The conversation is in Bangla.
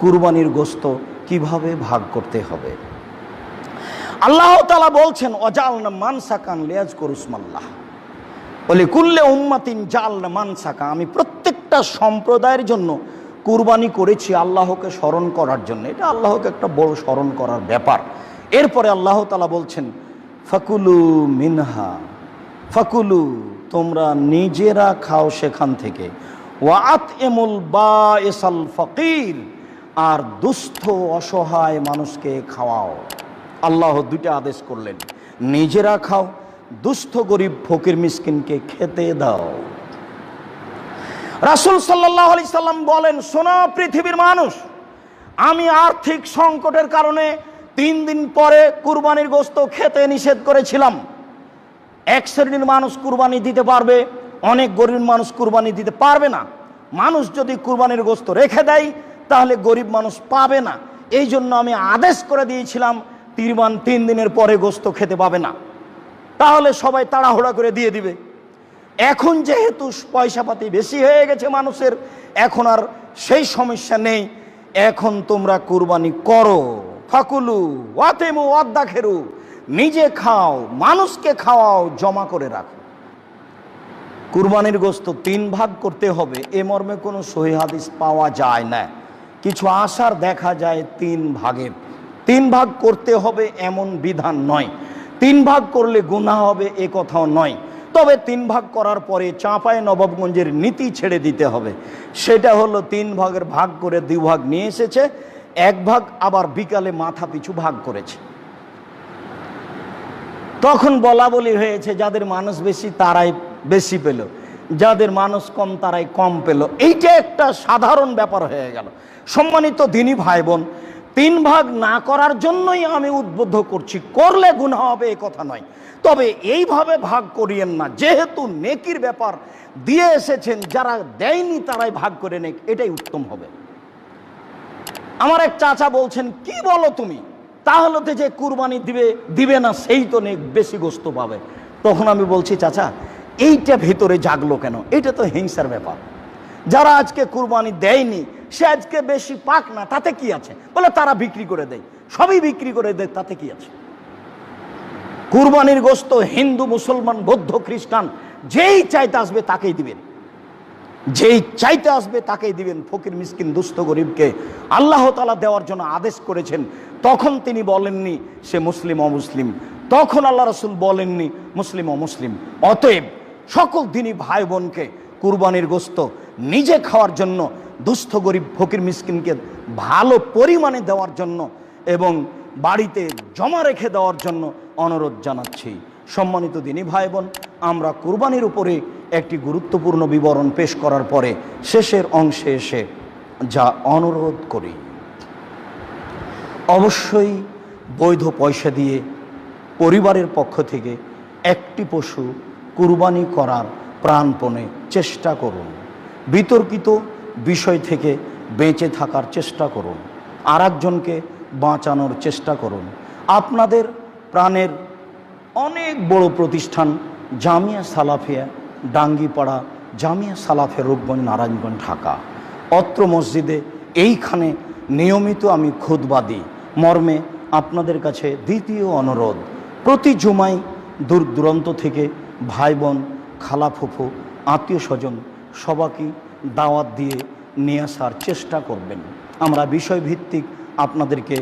কুরবানির গোস্ত কীভাবে ভাগ করতে হবে? আল্লাহ তালা বলছেন অজাল না মানসাকান লেয়াজ করুসমাল্লাহ বলে, কুল্লে উম্মাতিন জাল না মানসাকা। আমি প্রত্যেকটা সম্প্রদায়ের জন্য কুরবানি করেছি আল্লাহকে স্মরণ করার জন্য। এটা আল্লাহকে একটা বড় স্মরণ করার ব্যাপার। এরপরে আল্লাহ তালা বলছেন, ফাকুলু মিনহা। ফাকুলু, তোমরা নিজেরা খাও সেখান থেকে। ওয়াত এমুল বা এসাল ফকির। আর দুস্থ, অসহায় মানুষকে খাওয়াও। আল্লাহ দুইটা আদেশ করলেন, নিজেরা খাও, দুস্থ, গরিব, ফকির, মিসকিনকে খেতে দাও। রাসুল সাল্লাহ আলি সাল্লাম বলেন সোনা পৃথিবীর মানুষ, আমি আর্থিক সংকটের কারণে তিন দিন পরে কুরবানির গোস্ত খেতে নিষেধ করেছিলাম। এক শ্রেণির মানুষ কুরবানি দিতে পারবে, অনেক গরিব মানুষ কুরবানি দিতে পারবে না। মানুষ যদি কুরবানির গোস্ত রেখে দেয় তাহলে গরিব মানুষ পাবে না। এই জন্য আমি আদেশ করে দিয়েছিলাম, তিরবান তিন দিনের পরে গোস্ত খেতে পাবে না। তাহলে সবাই তাড়াহুড়া করে দিয়ে দিবে। এখন যেহেতু পয়সাপাতি বেশি হয়ে গেছে মানুষের, এখন আর সেই সমস্যা নেই। এখন তোমরা কুরবানি করো। ফাকুলু ওয়াতেমু ওয়াদ্দাখেরু নিজে খাও, মানুষকে খাওয়াও, জমা করে রাখো। কুরবানির গোস্ত তিন ভাগ করতে হবে, এ মর্মে কোনো সহি হাদিস পাওয়া যায় না। কিছু আশার দেখা যায় তিন ভাগের তিন ভাগ করতে হবে এমন বিধান নয়। তিন ভাগ করলে গুনাহ হবে এ কথাও নয়। তবে তিন ভাগ করার পরে চাঁপায় নবাবগঞ্জের নীতি ছেড়ে দিতে হবে। সেটা হলো তিন ভাগের ভাগ করে দুই ভাগ নিয়ে এসেছে, এক ভাগ আবার বিকালে মাথা পিছু ভাগ করেছে। তখন বলা বলি হয়েছে, যাদের মানুষ বেশি তারাই বেশি পেল। যাদের মানুষ কম, তারাই কম পেল। এইটা একটা সাধারণ ব্যাপার হয়ে গেল। সম্মানিত দিনী ভাই বোন তিন ভাগ না করার জন্যই আমি উদ্বুদ্ধ করছি। করলে গুণ হবে এ কথা নয়। তবে এইভাবে ভাগ করিয়েন না। যেহেতু নেকির ব্যাপার দিয়ে এসেছেন, যারা দেয়নি তারাই ভাগ করে নেক, এটাই উত্তম হবে। আমার এক চাচা বলছেন, কি বলো তুমি? তাহলে যে কুরবানি দিবে দিবে না, সেই তো নেক বেশি গোস্ত পাবে। তখন আমি বলছি, চাচা এইটা ভেতরে জাগলো কেন? এটা তো হিংসার ব্যাপার। যারা আজকে কুরবানি দেয়নি, সে আজকে বেশি পাক না, তাতে কি আছে? বলে তারা বিক্রি করে দেয়। সবই বিক্রি করে দেয়, তাতে কি আছে? কুরবানির গোস্ত হিন্দু, মুসলমান, বৌদ্ধ, খ্রিস্টান, যেই চাইতে আসবে তাকেই দিবেন। যেই চাইতে আসবে তাকেই দিবেন। ফকির, মিসকিন, দুস্থ, গরিবকে আল্লাহ তালা দেওয়ার জন্য আদেশ করেছেন। তখন তিনি বলেননি, সে মুসলিম, অমুসলিম। তখন আল্লাহ রসুল বলেননি, মুসলিম, অমুসলিম। অতএব সকল দিনই ভাই বোনকে কুরবানির গোস্ত নিজে খাওয়ার জন্য, দুস্থ গরিব ফকির মিসকিনকে ভালো পরিমাণে দেওয়ার জন্য এবং বাড়িতে জমা রেখে দেওয়ার জন্য অনুরোধ জানাচ্ছি। সম্মানিত দিনী ভাই বোন, আমরা কুরবানির উপরে একটি গুরুত্বপূর্ণ বিবরণ পেশ করার পরে শেষের অংশে এসে যা অনুরোধ করি। অবশ্যই বৈধ পয়সা দিয়ে পরিবারের পক্ষ থেকে একটি পশু কুরবানি করার প্রাণপণে চেষ্টা করুন। বিতর্কিত বিষয় থেকে বেঁচে থাকার চেষ্টা করুন। আর একজনকে বাঁচানোর চেষ্টা করুন। আপনাদের প্রাণের অনেক বড় প্রতিষ্ঠান জামিয়া সালাফিয়া ডাঙ্গিপাড়া, জামিয়া সালাফিয়া রূপগঞ্জ, নারায়ণগঞ্জ, ঢাকা। অত্র মসজিদে এইখানে নিয়মিত আমি খুদবা দিই। মর্মে আপনাদের কাছে দ্বিতীয় অনুরোধ, প্রতি জুমাই দূর দূরান্ত থেকে ভাই বোন খালা ফুফু আত্মীয় স্বজন সবাইকে দাওয়াত দিয়ে নিয়ে আসার চেষ্টা করবেন। আমরা বিষয়ভিত্তিক আপনাদেরকে